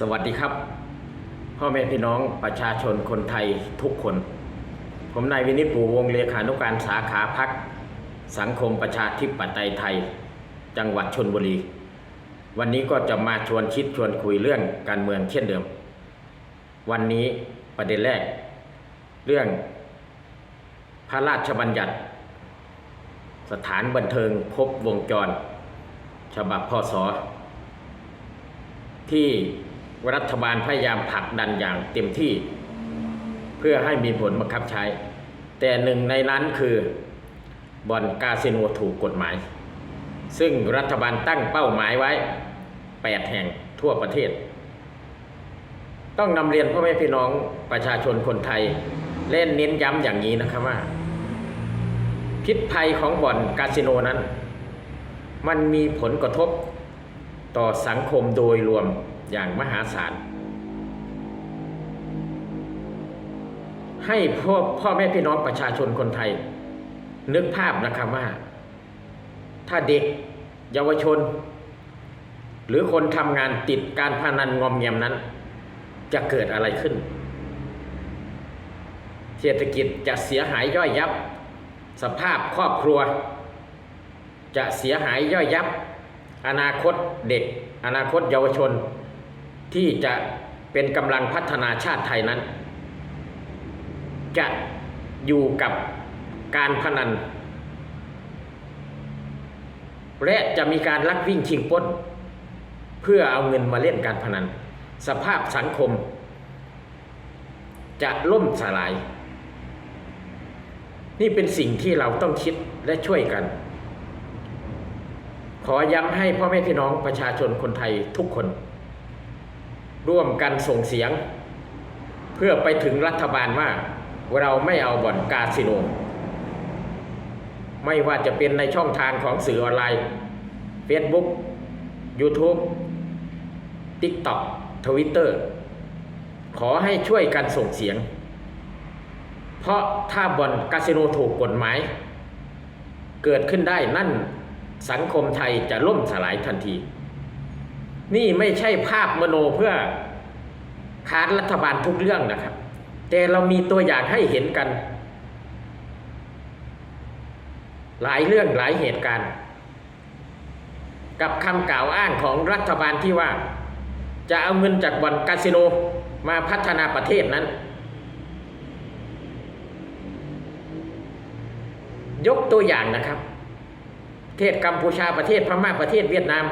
สวัสดีครับ พ่อแม่พี่น้องประชาชนคนไทยทุกคน ผมนายวินิจปู่วงเลขานุการสาขาพักสังคมประชาธิปไตยไทย จังหวัดชนบุรี วันนี้ก็จะมาชวนคิดชวนคุยเรื่องการเมืองเช่นเดิม วันนี้ประเด็นแรก เรื่อง พระราชบัญญัติ สถานบันเทิงครบวงจร ฉบับพศที่ รัฐบาลพยายามผลักดันอย่างเต็มที่ เพื่อให้มีผลบังคับใช้ แต่หนึ่งในนั้นคือบ่อนคาสิโนถูกกฎหมาย ซึ่งรัฐบาลตั้งเป้าหมายไว้ 8 แห่งทั่วประเทศ ต้องนำเรียนพ่อแม่พี่น้องประชาชนคนไทย เล่นเน้นย้ำอย่างนี้นะครับว่า พิษภัยของบ่อนคาสิโนนั้น มันมีผลกระทบต่อสังคมโดยรวม อย่างมหาศาล ให้พ่อพ่อแม่พี่น้องประชาชนคนไทย นึกภาพนะครับว่า ถ้าเด็กเยาวชน หรือคนทำงานติดการพนันงอมแงมนั้น จะเกิดอะไรขึ้น เศรษฐกิจจะเสียหายย่อยยับ สภาพครอบครัว จะเสียหายย่อยยับ อนาคตเด็กอนาคตเยาวชน ที่จะเป็นกำลังพัฒนาชาติไทยนั้น จะอยู่กับการพนัน และจะมีการลักวิ่งชิงป้น เพื่อเอาเงินมาเล่นการพนัน สภาพสังคม จะล่มสลาย นี่เป็นสิ่งที่เราต้องคิดและช่วยกัน ขอย้ำให้พ่อแม่พี่น้องประชาชนคนไทยทุกคน ร่วมกันส่งเสียง เพื่อไปถึงรัฐบาลว่าเราไม่เอาบ่อนคาสิโน ไม่ว่าจะเป็นในช่องทางของสื่อออนไลน์ Facebook YouTube TikTok Twitter ขอให้ช่วยกันส่งเสียง เพราะถ้าบ่อนคาสิโนถูกกฎหมาย เกิดขึ้นได้นั่นสังคมไทยจะล่มสลายทันที นี่ไม่ใช่ภาพมโนเพื่อค้านรัฐบาลทุกเรื่องนะครับ แต่เรามีตัวอย่างให้เห็นกัน หลายเรื่องหลายเหตุการณ์ กับคำกล่าวอ้างของรัฐบาลที่ว่า จะเอาเงินจากบ่อนคาสิโนมาพัฒนาประเทศนั้น ยกตัวอย่างนะครับ ประเทศกัมพูชาประเทศพม่าประเทศเวียดนาม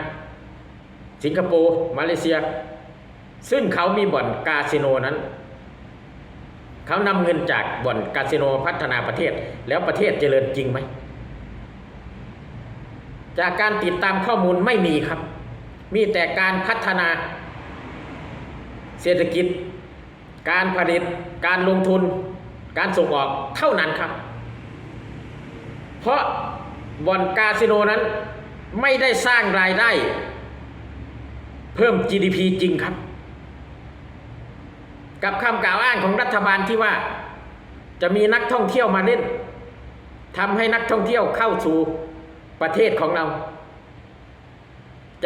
สิงคโปร์มาเลเซีย ซึ่งเขามีบ่อนคาสิโนนั้น เขานำเงินจากบ่อนคาสิโนพัฒนาประเทศแล้วประเทศเจริญจริงไหม จากการติดตามข้อมูลไม่มีครับ มีแต่การพัฒนาเศรษฐกิจ การผลิต การลงทุน การส่งออกเท่านั้นครับ เพราะบ่อนคาสิโนนั้นไม่ได้สร้างรายได้ เพิ่ม GDP จริงครับ กับคำกล่าวอ้างของรัฐบาลที่ว่า จะมีนักท่องเที่ยวมาเล่นทำให้นักท่องเที่ยวเข้าสู่ประเทศของเรา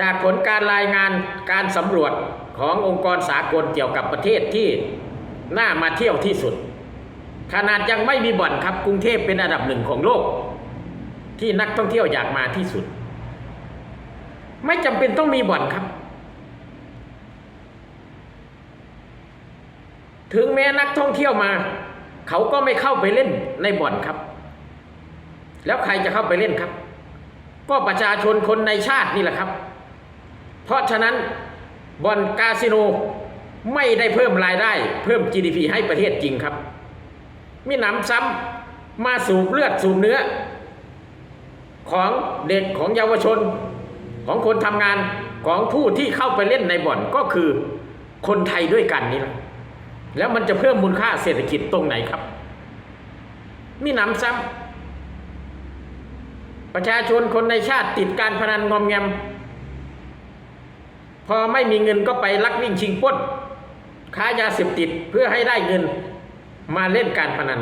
จากผลการรายงานการสำรวจขององค์กรสากลเกี่ยวกับประเทศที่น่ามาเที่ยวที่สุด ขนาดยังไม่มีบ่อนครับกรุงเทพเป็นอันดับหนึ่งของโลก ที่นักท่องเที่ยวอยากมาที่สุด ไม่จำเป็นต้องมีบ่อนครับ ถึงแม้นักท่องเที่ยวมา เขาก็ไม่เข้าไปเล่นในบ่อนครับ แล้วใครจะเข้าไปเล่นครับ ก็ประชาชนคนในชาตินี่แหละครับ เพราะฉะนั้นบ่อนคาสิโนไม่ได้เพิ่มรายได้ เพิ่ม GDP ให้ประเทศจริงครับ มีหนำซ้ำมาสูบเลือดสูบเนื้อ ของเด็กของเยาวชนของคนทำงานของผู้ที่เข้าไปเล่นในบ่อนก็คือคนไทยด้วยกันนี่แหละ แล้วมันจะเพิ่มมูลค่าเศรษฐกิจตรงไหนครับ มีหนำซ้ำประชาชนคนในชาติติดการพนันงอมแงม พอไม่มีเงินก็ไปลักวิ่งชิงป้น ค้ายาเสพติดเพื่อให้ได้เงินมาเล่นการพนัน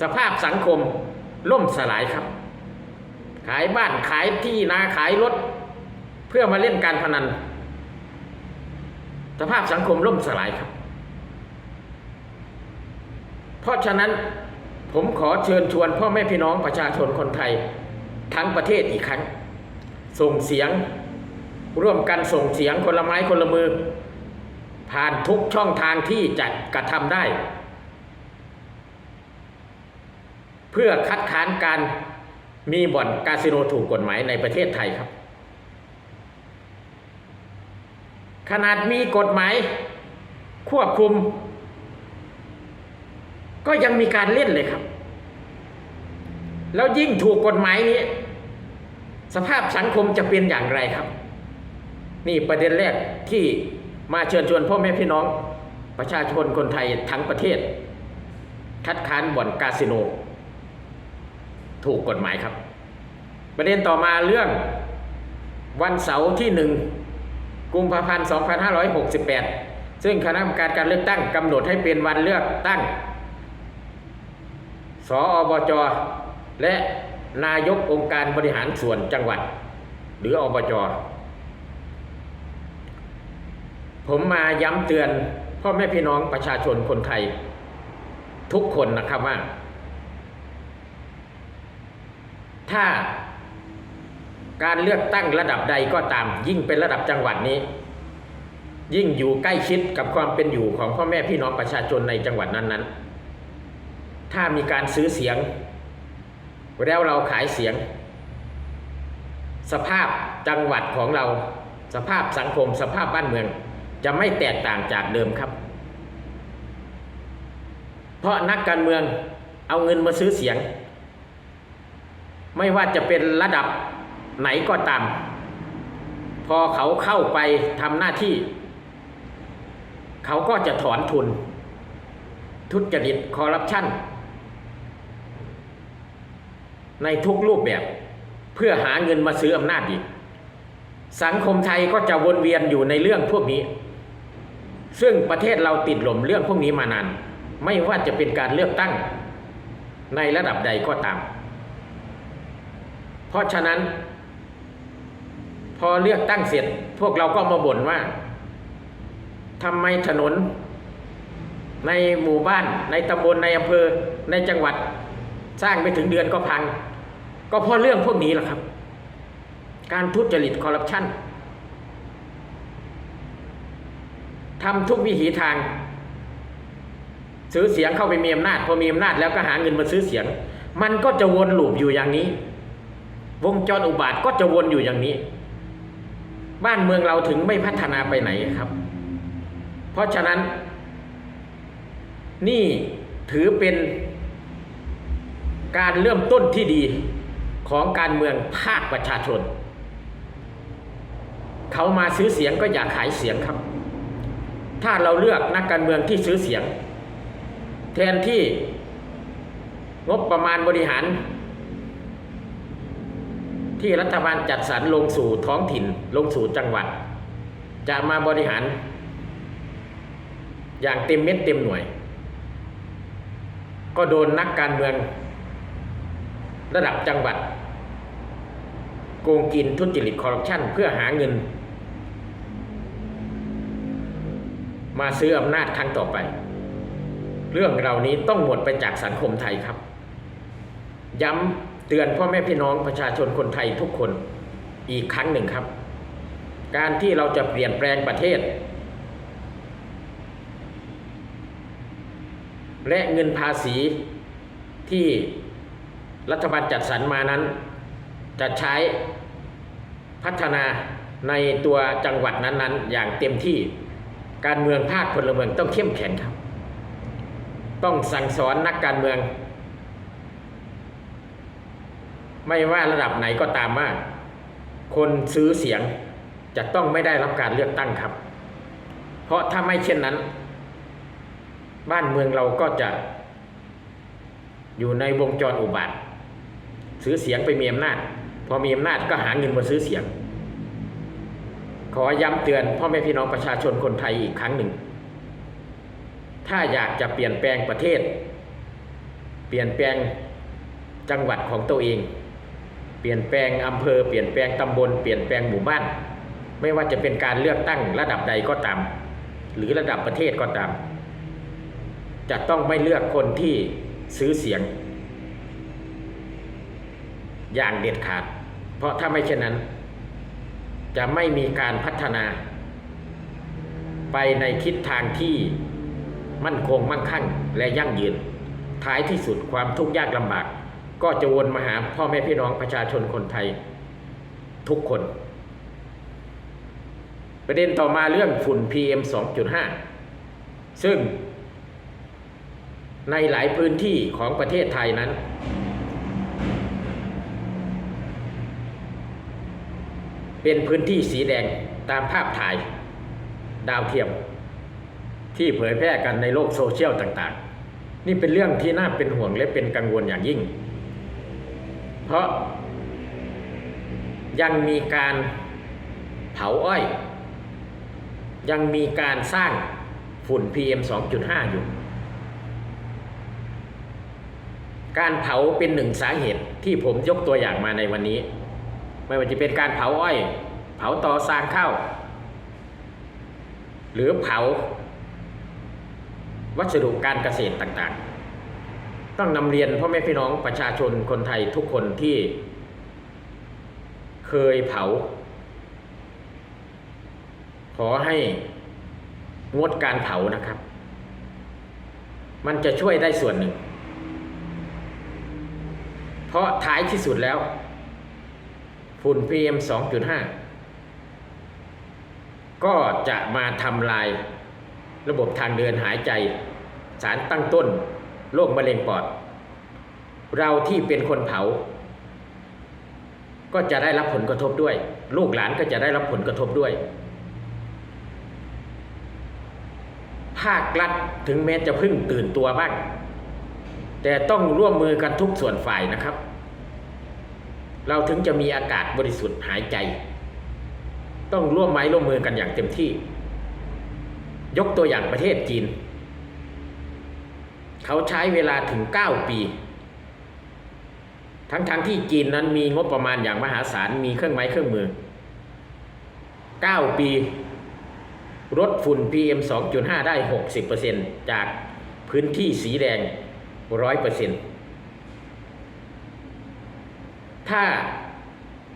สภาพสังคมล่มสลายครับ ขายบ้านขายที่นาขายรถ เพื่อมาเล่นการพนัน สภาพสังคมล่มสลายครับ เพราะฉะนั้นผมขอเชิญชวนพ่อแม่พี่น้องประชาชนคนไทย ทั้งประเทศอีกครั้ง ส่งเสียง ร่วมกันส่งเสียงคนละไม้คนละมือ ผ่านทุกช่องทางที่จะกระทำได้ เพื่อคัดค้านการมีบ่อนคาสิโนถูกกฎหมายในประเทศไทยครับ ขนาดมีกฎหมายควบคุม ก็ยังมีการเล่นเลยครับ แล้วยิ่งถูกกฎหมายนี้ สภาพสังคมจะเป็นอย่างไรครับ นี่ประเด็นแรกที่มาเชิญชวนพ่อแม่พี่น้อง ประชาชนคนไทยทั้งประเทศ คัดค้านบ่อนคาสิโน ถูกกฎหมายครับ ประเด็นต่อมาเรื่องวันเสาร์ที่หนึ่งกุมภาพันธ์ 2568 ซึ่งคณะกรรมการการเลือกตั้งกำหนดให้เป็นวันเลือกตั้ง สอบจ และนายกองค์การบริหารส่วนจังหวัด หรืออบจ ผมมาย้ำเตือนพ่อแม่พี่น้องประชาชนคนไทย ทุกคนนะครับว่า ถ้าการเลือกตั้งระดับใดก็ตาม ยิ่งเป็นระดับจังหวัดนี้ ยิ่งอยู่ใกล้ชิดกับความเป็นอยู่ของพ่อแม่พี่น้องประชาชนในจังหวัดนั้นๆ ถ้ามีการซื้อเสียง แล้วเราขายเสียง สภาพจังหวัดของเรา สภาพสังคม สภาพบ้านเมือง จะไม่แตกต่างจากเดิมครับ เพราะนักการเมืองเอาเงินมาซื้อเสียง ไม่ว่าจะเป็นระดับไหนก็ตาม พอเขาเข้าไปทำหน้าที่ เขาก็จะถอนทุน ทุจริตคอร์รัปชัน ในทุกรูปแบบ เพื่อหาเงินมาซื้ออำนาจอีก สังคมไทยก็จะวนเวียนอยู่ในเรื่องพวกนี้ ซึ่งประเทศเราติดหล่มเรื่องพวกนี้มานาน ไม่ว่าจะเป็นการเลือกตั้ง ในระดับใดก็ตาม เพราะฉะนั้น พอเลือกตั้งเสร็จพวกเราก็มาบ่นว่าทำไมถนนในหมู่บ้านในตำบลในอำเภอในจังหวัด สร้างไม่ถึงเดือนก็พัง ก็เพราะเรื่องพวกนี้แหละครับ การทุจริตคอร์รัปชันทำทุกวิถีทาง ซื้อเสียงเข้าไปมีอำนาจ พอมีอำนาจแล้วก็หาเงินมาซื้อเสียง มันก็จะวนลูปอยู่อย่างนี้ วงจรอุบาทก็จะวนอยู่อย่างนี้ บ้านเมืองเราถึงไม่พัฒนาไปไหนครับ เพราะฉะนั้น นี่ถือเป็น การเริ่มต้นที่ดีของการเมืองภาคประชาชน เขามาซื้อเสียงก็อยากขายเสียงครับ ถ้าเราเลือกนักการเมืองที่ซื้อเสียง แทนที่งบประมาณบริหาร ที่รัฐบาลจัดสรรลงสู่ท้องถิ่นลงสู่จังหวัด จะมาบริหาร อย่างเต็มเม็ดเต็มหน่วย ก็โดนนักการเมือง ระดับจังหวัด โกงกินทุจริตคอร์รัปชันเพื่อหาเงิน มาซื้ออำนาจครั้งต่อไป เรื่องเหล่านี้ต้องหมดไปจากสังคมไทยครับ ย้ำเตือนพ่อแม่พี่น้องประชาชนคนไทยทุกคนอีกครั้งหนึ่งครับ การที่เราจะเปลี่ยนแปลงประเทศ และเงินภาษีที่ รัฐบาลจัดสรรมานั้น จะใช้พัฒนาในตัวจังหวัดนั้นๆ อย่างเต็มที่การเมืองภาคพลเมืองต้องเข้มแข็งครับ ต้องสั่งสอนนักการเมือง ไม่ว่าระดับไหนก็ตามว่าคนซื้อเสียงจะต้องไม่ได้รับการเลือกตั้งครับ เพราะถ้าไม่เช่นนั้น บ้านเมืองเราก็จะอยู่ในวงจรอุบาท ซื้อเสียงไปมีอำนาจ พอมีอำนาจก็หาเงินมาซื้อเสียง ขอย้ำเตือนพ่อแม่พี่น้องประชาชนคนไทยอีกครั้งหนึ่ง ถ้าอยากจะเปลี่ยนแปลงประเทศ เปลี่ยนแปลงจังหวัดของตัวเอง เปลี่ยนแปลงอำเภอ เปลี่ยนแปลงตำบล เปลี่ยนแปลงหมู่บ้าน ไม่ว่าจะเป็นการเลือกตั้งระดับใดก็ตาม หรือระดับประเทศก็ตาม จะต้องไม่เลือกคนที่ซื้อเสียง อย่างเด็ดขาด เพราะถ้าไม่เช่นนั้น จะไม่มีการพัฒนา ไปในทิศทางที่มั่นคงมั่งคั่งและยั่งยืน ท้ายที่สุดความทุกข์ยากลำบาก ก็จะวนมาหาพ่อแม่พี่น้องประชาชนคนไทย ทุกคน ประเด็นต่อมาเรื่องฝุ่น PM 2.5 ซึ่งในหลายพื้นที่ของประเทศไทยนั้น เป็นพื้นที่สีแดงตามภาพถ่ายดาวเทียม ที่เผยแพร่กันในโลกโซเชียลต่างๆ นี่เป็นเรื่องที่น่าเป็นห่วงและเป็นกังวลอย่างยิ่ง เพราะยังมีการเผาอ้อย ยังมีการสร้างฝุ่น PM 2.5 อยู่ การเผาเป็นหนึ่งสาเหตุที่ผมยกตัวอย่างมาในวันนี้ ไม่ว่าจะเป็นการเผาอ้อย เผาต่อซางข้าวหรือเผา วัสดุการเกษตรต่างๆ ต้องนำเรียนพ่อแม่พี่น้องประชาชนคนไทยทุกคนที่ เคยเผา ขอให้งดการเผานะครับ มันจะช่วยได้ส่วนหนึ่ง เพราะท้ายที่สุดแล้ว ฝุ่น PM 2.5 ก็จะมาทำลายระบบทางเดินหายใจ สารตั้งต้นโรคมะเร็งปอด เราที่เป็นคนเผา ก็จะได้รับผลกระทบด้วย ลูกหลานก็จะได้รับผลกระทบด้วย ภาครัฐถึงแม้จะพึ่งตื่นตัวบ้างแต่ต้องร่วมมือกันทุกส่วนฝ่ายนะครับ เราถึงจะมีอากาศบริสุทธิ์หายใจ ต้องร่วมไม้ร่วมมือกันอย่างเต็มที่ ยกตัวอย่างประเทศจีน เขาใช้เวลาถึง 9 ปี ทั้งๆทที่จีนนั้นมีงบประมาณอย่างมหาศาลมีเครื่องไม้เครื่องมือ 9 ปีลดฝุ่น PM 2.5 ได้ 60%จากพื้นที่สีแดง 100% ถ้า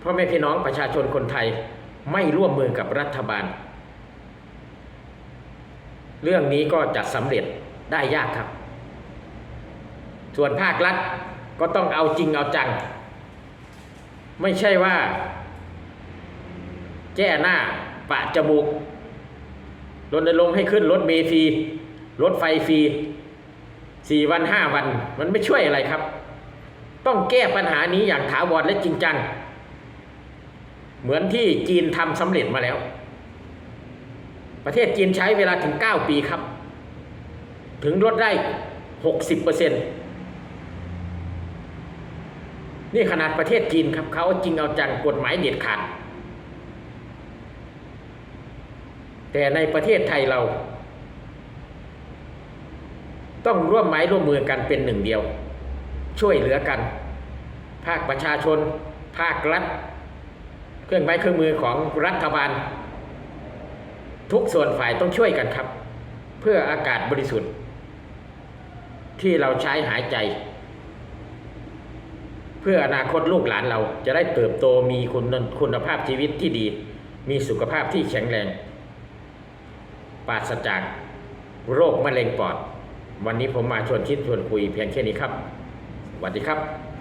พ่อแม่พี่น้องประชาชนคนไทยไม่ร่วมมือกับรัฐบาล เรื่องนี้ก็จะสำเร็จได้ยากครับ ส่วนภาครัฐก็ต้องเอาจริงเอาจัง ไม่ใช่ว่าแจ้หน้าปะจมูกรณรงค์ให้ขึ้นรถเมฟรีรถไฟฟรีสี่วันห้าวัน มันไม่ช่วยอะไรครับ ต้องแก้ปัญหานี้อย่างถาวรและจริงจัง เหมือนที่จีนทำสำเร็จมาแล้ว ประเทศจีนใช้เวลาถึง 9 ปีครับ ถึงลดได้ 60%นี่ขนาดประเทศจีนครับเขาเอาจริงเอาจังกฎหมายเด็ดขาดแต่ในประเทศไทยเรา ต้องร่วมไม้ร่วมมือกันเป็นหนึ่งเดียว ช่วยเหลือกัน ภาคประชาชน ภาครัฐ เครื่องไม้เครื่องมือของรัฐบาล ทุกส่วนฝ่ายต้องช่วยกันครับ เพื่ออากาศบริสุทธิ์ ที่เราใช้หายใจ เพื่ออนาคตลูกหลานเราจะได้เติบโตมีคุณคุณภาพชีวิตที่ดี มีสุขภาพที่แข็งแรงปราศจากโรคมะเร็งปอด วันนี้ผมมาชวนคิดชวนคุยเพียงแค่นี้ครับ วัสดีครับ